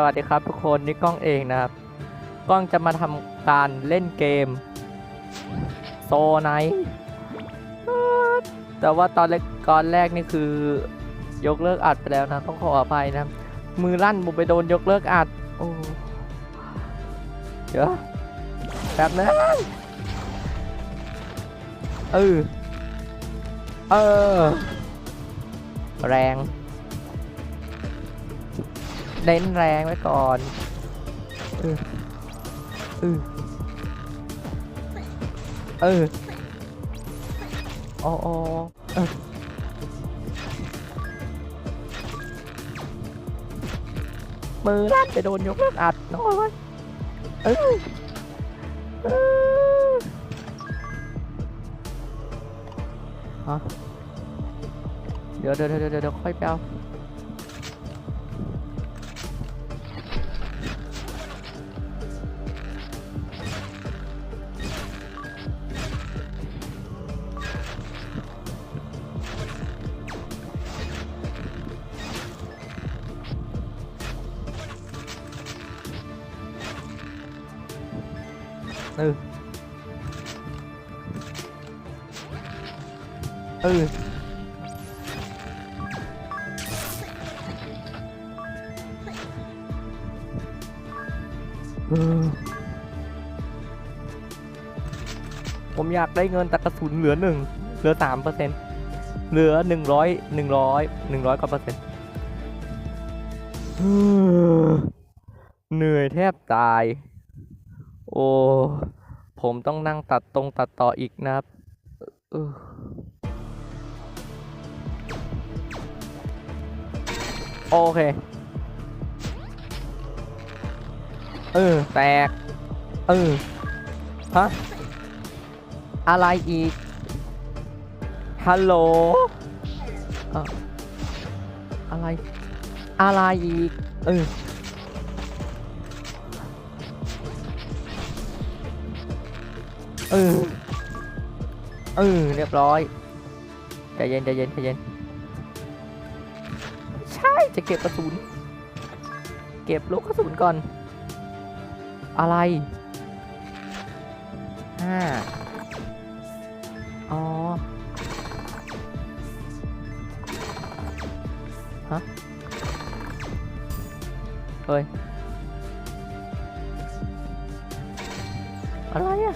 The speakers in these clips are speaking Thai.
สวัสดีครับทุกคนนี่กล้องเองนะครับ กล้องจะมาทำการเล่นเกมโซไนแต่ว่าตอนแรกก่อนแรกนี่คือยกเลิกอัดไปแล้วนะต้องขออภัยนะ มือลั่นผมไปโดนยกเลิกอัดโอ้เดี๋ยวแบบนั้นเออเออแรง เน้นแรงไว้ก่อนเออเออเออโอ้โอ้เออมือลั่นไปโดนยกเลิกอัดน้อยไว้เออเออฮะเดี๋ยวเดี๋ยวเดี๋ยวเดี๋ยวค่อยไปเอา เออเออ เออ ผมอยากได้เงินแต่กระสุนเหลือหนึ่งเหลือสามเปอร์เซ็นต์เหลือหนึ่งร้อยหนึ่งร้อยหนึ่งร้อยกว่าเปอร์เซ็นต์เหนื่อยแทบตาย อ้ ผมต้องนั่งตัดตรงตัดต่ออีกนะครับโอเค เออ แตก เออ ฮะ อะไรอีก ฮัลโหลอออะไร อะไรอีก เออ เออ เออ เรียบร้อยใจเย็นใจเย็นใจเย็น ใช่ จะเก็บกระสุน เก็บลูกกระสุนก่อน อะไรห้าอ๋อ ฮะ เฮ้ย อะไรอะ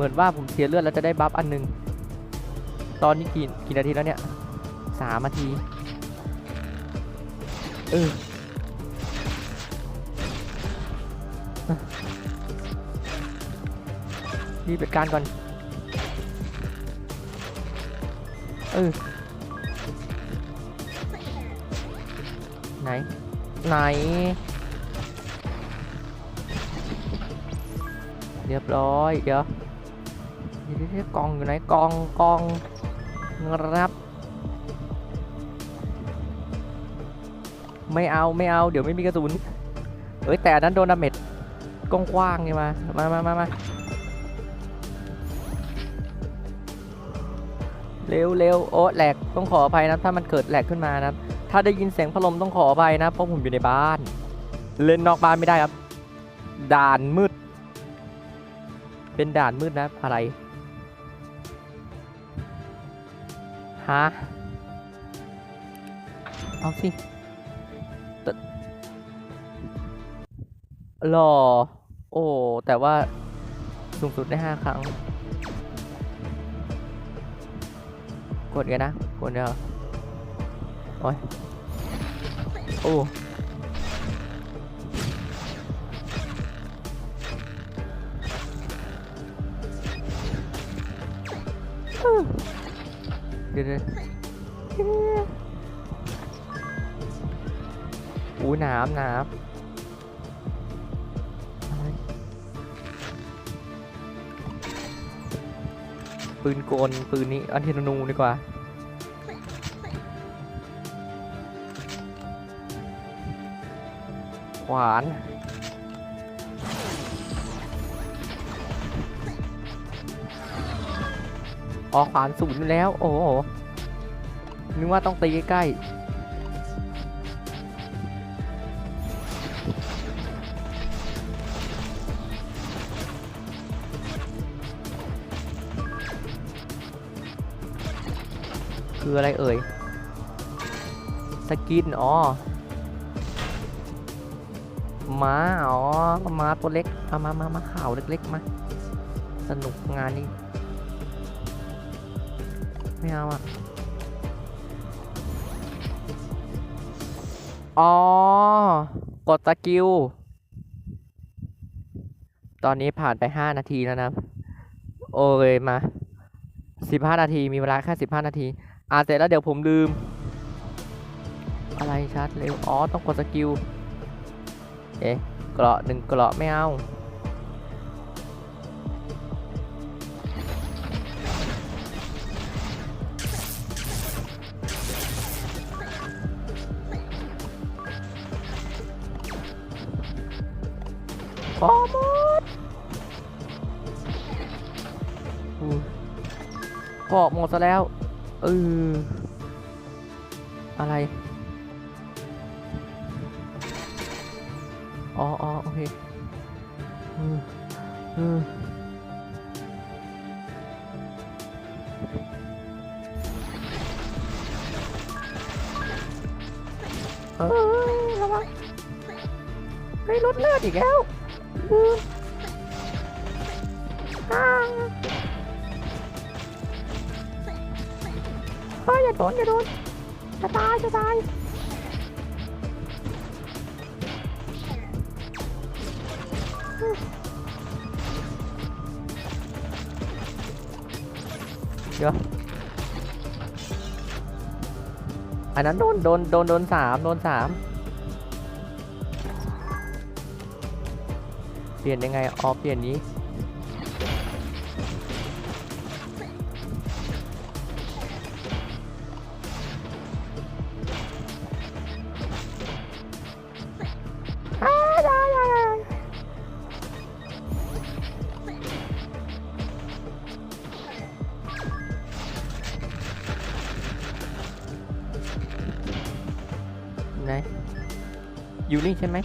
เหมือนว่าผมเสียเลือดแล้วจะได้บัฟอันหนึง ตอนนี้กี่กี่นาทีแล้วเนี่ยสามนาที เออรีบจัดการก่อน เออ ไหน ไหน เรียบร้อย เดี๋ยวเดี๋ยวเดี๋ยว กองอยู่ไหนกองกองครับไม่เอาไม่เอาเดี๋ยวไม่มีกระสุนเอ้ยแต่อันนั้นโดนดาเมจกว้างๆนี่มามามามามาเร็วเร็วโอ้แหลกต้องขออภัยนะถ้ามันเกิดแหลกขึ้นมานะถ้าได้ยินเสียงพัดลมต้องขออภัยนะเพราะผมอยู่ในบ้าน เล่นนอกบ้านไม่ได้ครับ ด่านมืด เป็นด่านมืดนะอะไร ฮะเอาสิตหล่อ โอ้ แต่ว่าสูงสุดได้ห้าครั้ง กดกันนะ กดเดียวโอ้ย โอ้ เดี๋ยวอู้น้ำน้ำปืนกลปืนนี้อันเทนนูดีกว่าขวาน ออกขวานศูนย์แล้ว โอ้โหนึกว่าต้องตีใกล้ๆคืออะไรเอ่ย สกิน อ๋อ ม้า อ๋อ ม้าตัวเล็ก เอามามามาข่าวเล็ก ๆ มา สนุกงานนี้ ไม่เอาอะ อ๋อ กดสกิล ตอนนี้ผ่านไป 5 นาทีแล้วนะ โอ้ยมา 15 นาที มีเวลาแค่ 15 นาที อ่าเสร็จแล้วเดี๋ยวผมลืม อะไรชัดเร็ว อ๋อ ต้องกดสกิล เอ๊ะ เกราะหนึ่งเกราะไม่เอา พอหมดอู้พอหมดซะแล้วเอออะไร อ๋ออ๋อโอเคอืมอืมเอ้ยระวังไม่ลดเลือดอีกแล้ว เฮ้ยอย่าโดนอย่าโดนจะตายจะตายเดี๋ยวอันนั้นโดนโดนโดนโดนสามโดนสาม เปลี่ยนยังไงอ๋อเปลี่ยนนี้อ้าวได้ได้ได้ไหนอยู่นี่ใช่ไหม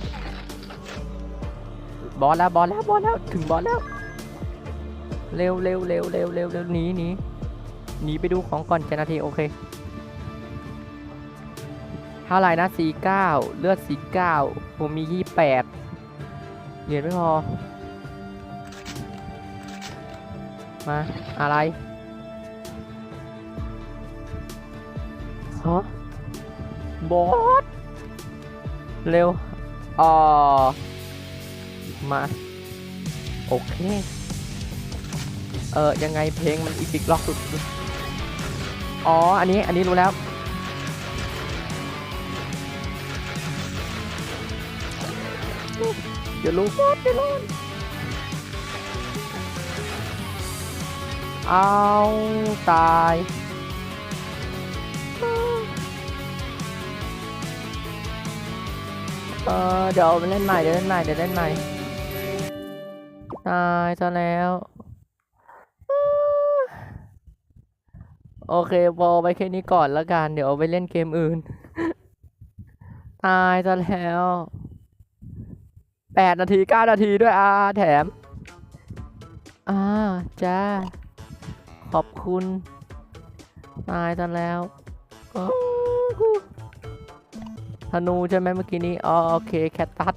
บอลแล้วบอลแล้วบอลแล้วถึงบอลแล้ว เร็วเร็วเร็วเร็วเร็วเร็วหนีหนีหนีไปดูของก่อนเจดนาทีโอเคเท่าไหร่นะสี่เก้าเลือดสี่เก้าผมมียี่แปดเหรียญไม่พอ มาอะไรฮะบอสเร็วอ๋อ มาโอเค เออยังไงเพลงมันอีพิกล็อกสุด อ๋อ อันนี้ อันนี้รู้แล้ว เดี๋ยวรู้ก่อนเดี๋ยวรู้เอาตายเออเดี๋ยวเล่นใหม่เดี๋ยวเล่นใหม่เดี๋ยวเล่นใหม่ ตายซะแล้ว โอเคพอไปแค่นี้ก่อนล้วกัน เดี๋ยวไปเล่นเกมอื่น ตายซะแล้วแปดนาทีเก้านาทีด้วยอ่าแถม อ่าจ้า ขอบคุณ ตายซะแล้วอ้าวธนูใช่ไหมเมื่อกี้นี้ อ๋อ โอเค แคทตัส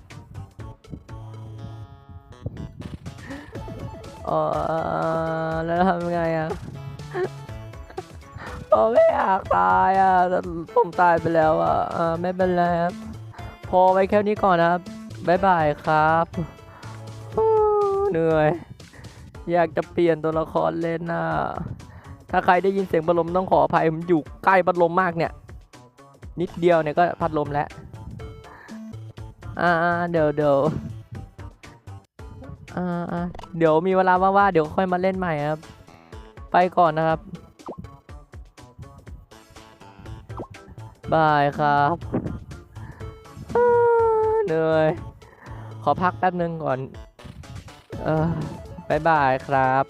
ออแล้วทำไงอะโอ้ไม่อยากตายอะแต่ผมตายไปแล้วอะอ่าไม่เป็นไรครับพอไว้แค่นี้ก่อนนะครับบ๊ายบายครับเหนื่อย อยากจะเปลี่ยนตัวละครเล่นนะถ้าใครได้ยินเสียงพัดลมต้องขออภัยผมอยู่ใกล้พัดลมมากเนี่ย นิดเดียวเนี่ยก็พัดลมแล้ว อ่าเดี๋ยวเดี๋ยว อ่าเดี๋ยวมีเวลาว่างๆเดี๋ยวค่อยมาเล่นใหม่ครับ ไปก่อนนะครับบายครับเหนื่อย ขอพักแป๊บนึงก่อน เออบายบายครับ